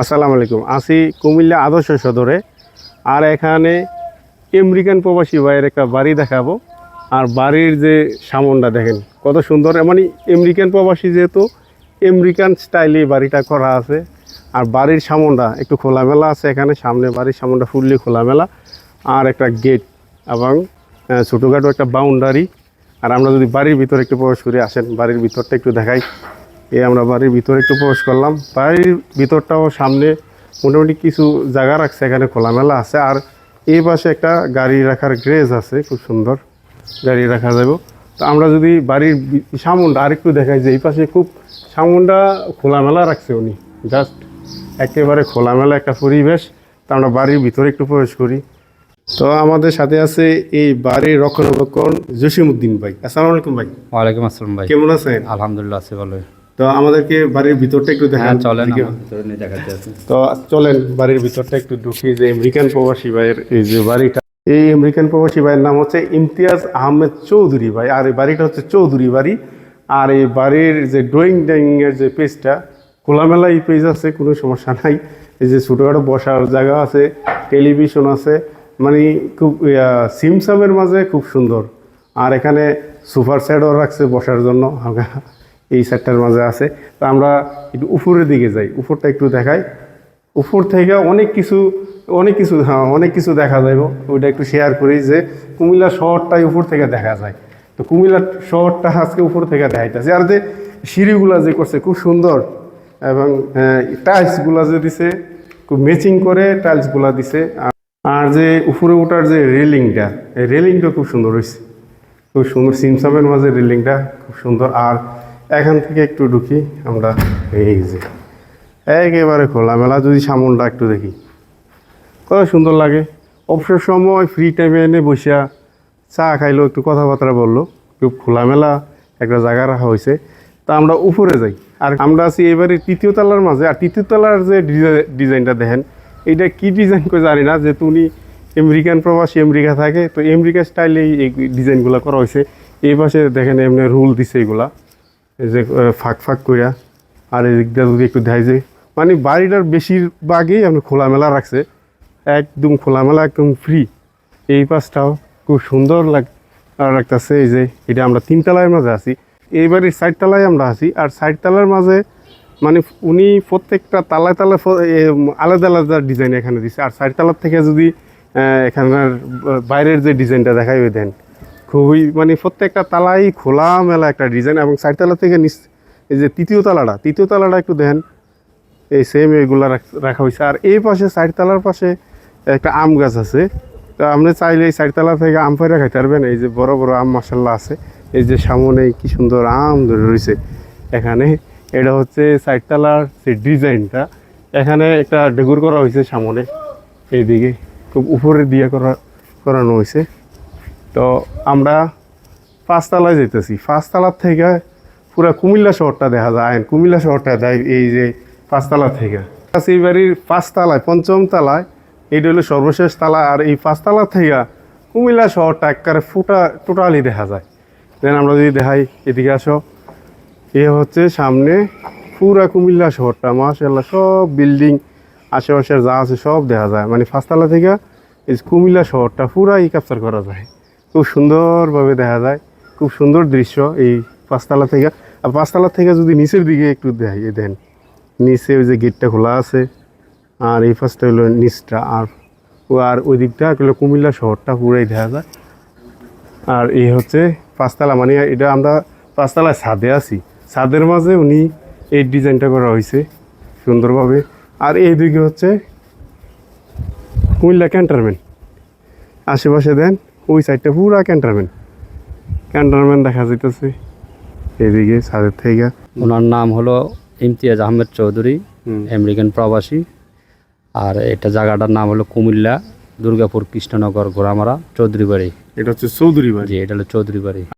আসসালামু আলাইকুম। আছি কুমিল্লা আদর্শ সদরে। আর এখানে আমেরিকান প্রবাসী ভাইয়ের একটা বাড়ি দেখাবো। আর বাড়ির যে সামনটা দেখেন, কত সুন্দর। মানে আমেরিকান প্রবাসী যেহেতু, আমেরিকান স্টাইলে বাড়িটা করা আছে। আর বাড়ির সামনটা একটু খোলামেলা আছে এখানে। সামনে বাড়ির সামনটা ফুললি খোলামেলা। আর একটা গেট এবং ছোটোখাটো একটা বাউন্ডারি। আর আমরা যদি বাড়ির ভিতরে একটু প্রবেশ করে, আসেন, বাড়ির ভিতরটা একটু দেখাই। এই আমরা বাড়ির ভিতরে একটু প্রবেশ করলাম। বাড়ির ভিতরটাও সামনে মোটামুটি কিছু জায়গা রাখছে এখানে খোলামেলা আছে। আর এই পাশে একটা গাড়ি রাখার গ্রেজ আছে খুব সুন্দর গাড়ি রাখা যাবে। তো আমরা যদি বাড়ির সামনটা আরেকটু দেখাই যে এই পাশে খুব সামনটা খোলামেলা রাখছে উনি। জাস্ট একেবারে খোলামেলা একটা পরিবেশ। তো আমরা বাড়ির ভিতরে একটু প্রবেশ করি। তো আমাদের সাথে আছে এই বাড়ির রক্ষণাবেক্ষণ জসিমউদ্দিন ভাই। আসসালামু আলাইকুম ভাই। ওয়ালাইকুম আসসালাম ভাই। কেমন আছেন? আলহামদুলিল্লাহ আছে ভালো তো আমাদেরকে বাড়ির ভিতরটা একটু হ্যাঁ দেখান চলেন দেখাতে আছে তো চলেন বাড়ির ভিতরটা একটু ঢুকি যে আমেরিকান প্রবাসী ভাইয়ের এই যে বাড়িটা। এই আমেরিকান প্রবাসী ভাইয়ের নাম হচ্ছে ইমতিয়াজ আহমেদ চৌধুরী ভাই। আর এই বাড়িটা হচ্ছে চৌধুরী বাড়ি। আর এই বাড়ির যে ড্রয়িং ডাইনিং এর যে পেজটা খোলামেলা এই পেজ আছে কোনো সমস্যা নাই। এই যে ছোটোখাটো বসার জায়গা আছে টেলিভিশন আছে মানে খুব সিমসামের মাঝে খুব সুন্দর। আর এখানে সুপার সেটও রাখছে বসার জন্য। হালকা এই সেটটার মাঝে আছে। তো আমরা একটু উপরের দিকে যাই। উপরটা একটু দেখাই। উপর থেকে অনেক কিছু অনেক কিছু হ্যাঁ অনেক কিছু দেখা যাইব। ওইটা একটু শেয়ার করি যে কুমিল্লা শহরটাই উপর থেকে দেখা যায়। তো কুমিল্লা শহরটা আজকে উপর থেকে দেখাইতেছে। আর যে সিঁড়িগুলা যে করছে, খুব সুন্দর। এবং টাইলসগুলা যে দিছে, খুব ম্যাচিং করে টাইলসগুলা দিছে। আর- যে উপরে ওঠার যে রেলিংটা, এই রেলিংটা খুব সুন্দর হয়েছে খুব সুন্দর, সিমসামের মাঝে রেলিংটা খুব সুন্দর। আর এখান থেকে একটু ঢুকি, আমরা এই যে একেবারে খোলামেলা, যদি সামনটা একটু দেখি। কত সুন্দর লাগে। অবসর সময় ফ্রি টাইমে এনে বসিয়া চা খাইলো, একটু কথাবার্তা বলল, খুব খোলামেলা একটা জায়গা রাখা হয়েছে। তা আমরা উপরে যাই। আর আমরা আছি এবারে তৃতীয় তলার মাঝে। আর তৃতীয় তলার যে ডিজাই- ডিজাইনটা দেখেন এইটা কি ডিজাইন করে জানি না যে তুমি আমেরিকান প্রবাসী, আমেরিকা থাকে, তো আমেরিকা স্টাইলে এই ডিজাইনগুলো করা হয়েছে। এই পাশে দেখেন এমনি রুল দিছে এগুলা। এই যে ফাঁক ফাঁক কইরা। আর এদিকটা যদি একটু দেখাই যে মানে বাড়িটার বেশিরভাগই আপনি খোলামেলা রাখছে। একদম খোলামেলা, একদম ফ্রি এই পাশটাও খুব সুন্দর লাগ রাখতেছে এই যে, এটা আমরা তিনতলার মাঝে আছি। এইবারে সাইড তলায় আমরা আছি। আর সাইড তলার মাঝে মানে উনি প্রত্যেকটা তালায় তালায় আলাদা আলাদা ডিজাইন এখানে দিছে। আর সাইড তলার থেকে যদি এখানের বাইরের যে ডিজাইনটা দেখাই দেন। খুবই মানে প্রত্যেকটা তালাই খোলা মেলা একটা ডিজাইন এবং চারতলা থেকে নিচ, এই যে তৃতীয় তালাটা তৃতীয় তালাটা একটু দেখেন, এই সেম এগুলা রাখ- হয়েছে। আর এই পাশে সাইড তালার পাশে একটা আম গাছ আছে। তো আপনি চাইলে এই চারতলা থেকে আম ফেরা খাইতে পারবেন। এই যে বড় বড় আম মশাল্লা আছে। এই যে সামনে কি সুন্দর আম ধরে রয়েছে এখানে। এটা হচ্ছে সাইড তালার যে ডিজাইনটা। এখানে একটা ডেকুর করা হয়েছে সামনে। এইদিকে খুব উপরে দিয়ে করা, করানো হয়েছে। তো আমরা পাঁচতলায় যেতেছি পাঁচতলার থেকে পুরো কুমিল্লা শহরটা দেখা যায়। কুমিল্লা শহরটা দেয় এই যে পাঁচতলা থেকে। আচ্ছা, এই বাড়ির পাঁচতলায় পঞ্চম তলায় এইটা হলো সর্বশেষ তালা। আর এই পাঁচতলা থেকে কুমিল্লা শহরটা একবারে ফুটা টোটালি দেখা যায়। দেন আমরা যদি দেখাই এদিকে আসো। এ হচ্ছে সামনে পুরা কুমিল্লা শহরটা। মাশাল্লাহ সব বিল্ডিং আশেপাশের যা আছে সব দেখা যায়। মানে পাঁচতলা থেকে এই কুমিল্লা শহরটা পুরাই ক্যাপচার করা যায়। খুব সুন্দরভাবে দেখা যায়। খুব সুন্দর দৃশ্য এই পাঁচতলা থেকে। আর পাঁচতলা থেকে যদি নিচের দিকে একটু দেখাই দেন নিচে ওই যে গেটটা খোলা আছে, আর এই পাশটা হলো নিচটা, আর ও আর ওই দিকটা হলো কুমিল্লা শহরটা পুরাই দেখা যায়। আর এই হচ্ছে পাঁচতলা মানে এটা আমরা পাঁচতলায় ছাদে আছি। ছাদের মাঝে উনি এই ডিজাইনটা করা হয়েছে সুন্দরভাবে। আর এই দিকে হচ্ছে কুমিল্লা ক্যান্টারমেন্ট আশেপাশে দেন ওই সাইডটা পুরা ক্যান্টারমেন্ট ক্যান্টারমেন্ট দেখা যাইতেছে। এদিকে সাদের থেকে ওনার নাম হলো ইমতিয়াজ আহমেদ চৌধুরী আমেরিকান প্রবাসী। আর এটা জায়গাটার নাম হলো কুমিল্লা দুর্গাপুর কৃষ্ণনগর ঘোড়ামারা চৌধুরী বাড়ি এটা হচ্ছে চৌধুরী বাড়ি এটা হলো চৌধুরী বাড়ি